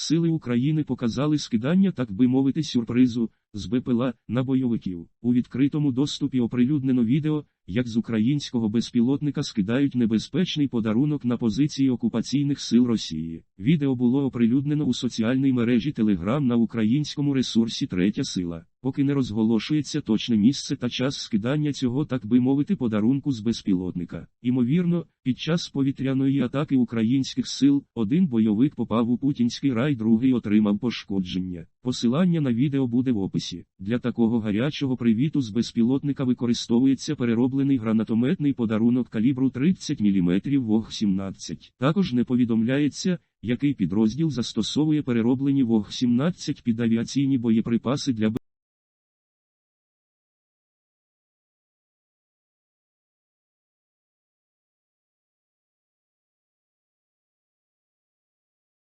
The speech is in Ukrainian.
Сили України показали скидання, так би мовити, сюрпризу з БПЛА на бойовиків. У відкритому доступі оприлюднено відео, як з українського безпілотника скидають небезпечний подарунок на позиції окупаційних сил Росії. Відео було оприлюднено у соціальній мережі Telegram на українському ресурсі Третя сила. Поки не розголошується точне місце та час скидання цього, так би мовити, подарунку з безпілотника. Імовірно, під час повітряної атаки українських сил один бойовик попав у путінський рай, другий отримав пошкодження. Посилання на відео буде в описі. Для такого гарячого привіту з безпілотника використовується перероблений гранатометний подарунок калібру 30 мм ВОГ-17. Також не повідомляється, який підрозділ застосовує перероблені ВОГ-17 під авіаційні боєприпаси для